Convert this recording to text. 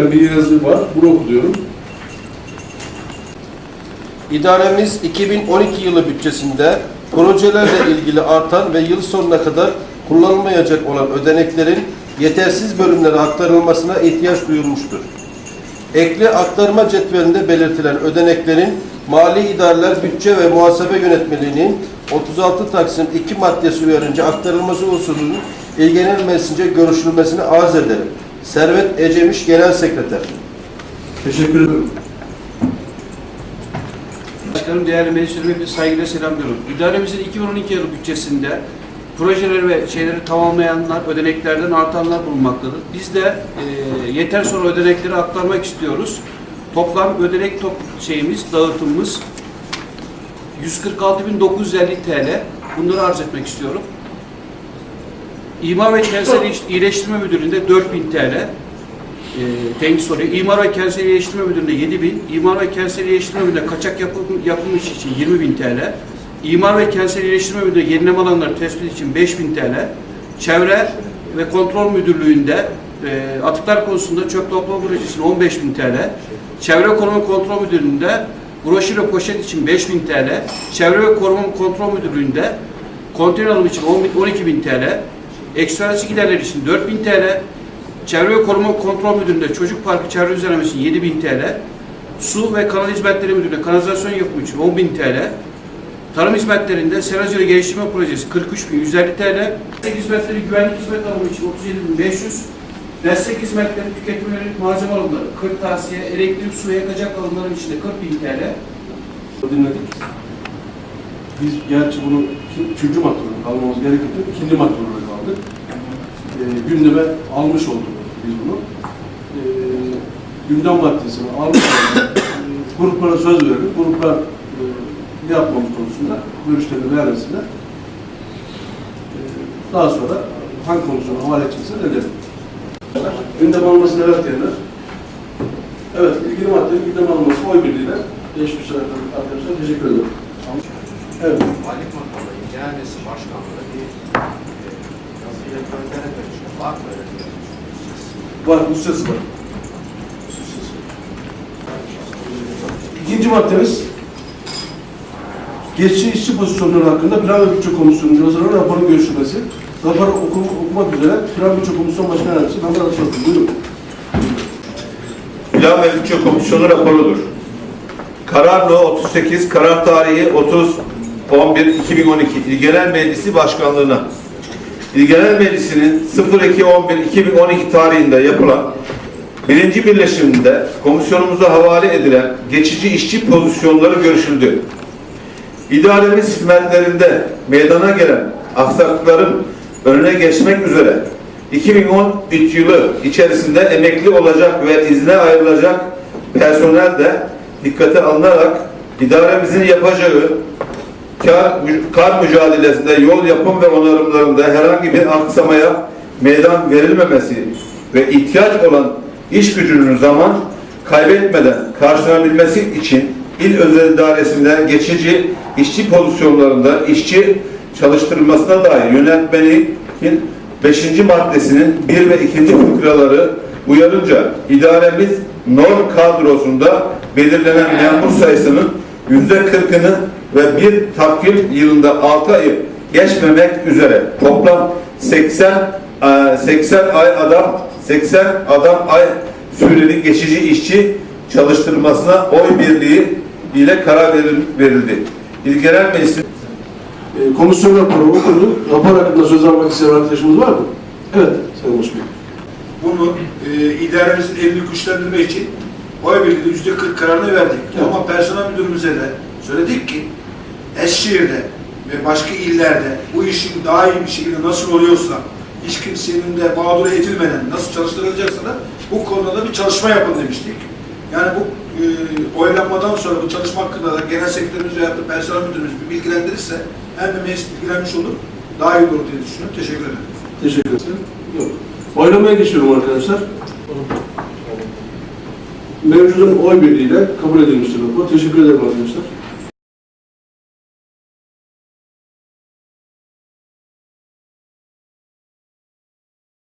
Bir yazı var, bunu okuyorum. İdaremiz 2012 yılı bütçesinde projelerle ilgili artan ve yıl sonuna kadar kullanılmayacak olan ödeneklerin yetersiz bölümlere aktarılmasına ihtiyaç duyulmuştur. Ekli aktarma cetvelinde belirtilen ödeneklerin Mali İdareler Bütçe ve Muhasebe Yönetmeliğinin 36 Taksim 2 maddesi uyarınca aktarılması usulünün ilgilenilmesince görüşülmesini arz ederim. Servet Ecemiş Genel Sekreter. Teşekkür ederim. Başkanım, değerli meclis üyeleri, hepinizi saygıyla selamlıyorum. İdaremizin 2012 yılı bütçesinde projeleri ve şeyleri tamamlayanlar, ödeneklerden artanlar bulunmaktadır. Biz de e, yeter sonra ödenekleri aktarmak istiyoruz. Toplam ödenek top şeyimiz, dağıtımımız 146.950 TL. Bunları arz etmek istiyorum. İmar ve Kentsel İyileştirme Müdürlüğü'nde 4000 TL. E, soruyor. İmar ve Kentsel İyileştirme Müdürlüğü'nde 7 bin, İmar ve Kentsel İyileştirme Müdürlüğü'nde kaçak yapım, yapım işi için 20 bin TL, İmar ve Kentsel İyileştirme Müdürlüğü'nde yenileme alanları tespit için 5 bin TL, Çevre ve Kontrol Müdürlüğü'nde e, atıklar konusunda çöp toplama projesi için 15 bin TL, Çevre Koruma Kontrol Müdürlüğü'nde broşür ve poşet için 5 bin TL, Çevre ve Koruma Kontrol Müdürlüğü'nde konteyner alım için 10 bin- 12 bin TL, ekstrasi giderler için 4 bin TL, Çevre Koruma Kontrol Müdürlüğü'nde Çocuk Parkı çevre düzenlemesi için 7000 TL, Su ve Kanal Hizmetleri Müdürlüğü'nde kanalizasyon yapımı için 10.000 TL, Tarım Hizmetlerinde Seracılığı Geliştirme Projesi 43.150 TL, Destek Hizmetleri Güvenlik Hizmet Alımı için 37.500, Destek Hizmetleri Tüketim Yönelik Malzeme Alımları 40 tavsiye, elektrik, su ve yakacak alımları için de 40.000 TL, Dinledik. Biz gerçi bunu üçüncü madde olarak almamız gerekirdi. İkinci madde olarak aldık. Ee, gündeme almış olduk biz bunu. Ee, gündem maddesini almış olduk. Ee, gruplara söz verelim. Gruplar e, yapmamız konusunda görüşlerini vermesinler. Ee, daha sonra hangi konusuna havale edecekse edelim. Gündem almasını evet diyenler. Evet, ilgili maddenin gündem alınması oy birliğiyle geçmişler arkadaşlar. Teşekkür ederim. Evet. Malik Makamı İncehanesi Başkanlığı bir e, yazıyla gönderememiş. Var mı öyle bir? Var, bu ses var. İkinci maddemiz geçici işçi pozisyonları hakkında Plan ve Bütçe Komisyonu'nun hazırlanan raporun görüşülmesi. Raporu okum, okumak üzere Plan Bütçe Komisyonu Başkan Yardımcısı Mehmet Alışveriş. Buyurun. Plan ve Bütçe Komisyonu raporudur. Karar No 38, karar tarihi 30 11 2012 İl Genel Meclisi Başkanlığına İl Genel Meclisi'nin 02 11 2012 tarihinde yapılan birinci birleşiminde komisyonumuza havale edilen geçici işçi pozisyonları görüşüldü. İdaremiz hizmetlerinde meydana gelen aksaklıkların önüne geçmek üzere 2013 yılı içerisinde emekli olacak ve izne ayrılacak personel de dikkate alınarak idaremizin yapacağı kar, kar mücadelesinde yol yapım ve onarımlarında herhangi bir aksamaya meydan verilmemesi ve ihtiyaç olan iş gücünün zaman kaybetmeden karşılanabilmesi için il özel idaresinde geçici işçi pozisyonlarında işçi çalıştırılmasına dair yönetmenin 5. maddesinin 1 ve 2. fıkraları uyarınca idaremiz norm kadrosunda belirlenen memur sayısının yüzde 40'ını ve bir takvim yılında 6 ayı geçmemek üzere toplam 80 e, 80 ay adam 80 adam ay süreli geçici işçi çalıştırmasına oy birliği ile karar veril- verildi. İl Genel Meclisi Ee, komisyon raporu okundu. Rapor hakkında söz almak isteyen arkadaşımız var mı? Evet, Sayın Başkan. bunu e, idaremizin elini güçlendirme için oy birliğiyle yüzde 40 kararını verdik. Evet. Ama personel müdürümüze de söyledik ki Eskişehir'de ve başka illerde bu işin daha iyi bir şekilde nasıl oluyorsa hiç kimsenin de mağdur edilmeden nasıl çalıştırılacaksa da bu konuda da bir çalışma yapın demiştik. Yani bu e, oylanmadan sonra bu çalışma hakkında da genel sekretörümüz veya personel müdürümüz bir bilgilendirirse hem de meclis bilgilenmiş olur, daha iyi olur diye düşünüyorum. Teşekkür ederim. Teşekkür ederim. Yok. Oylamaya geçiyorum arkadaşlar. Mevcudun oy birliğiyle kabul edilmiştir rapor. Teşekkür ederim arkadaşlar.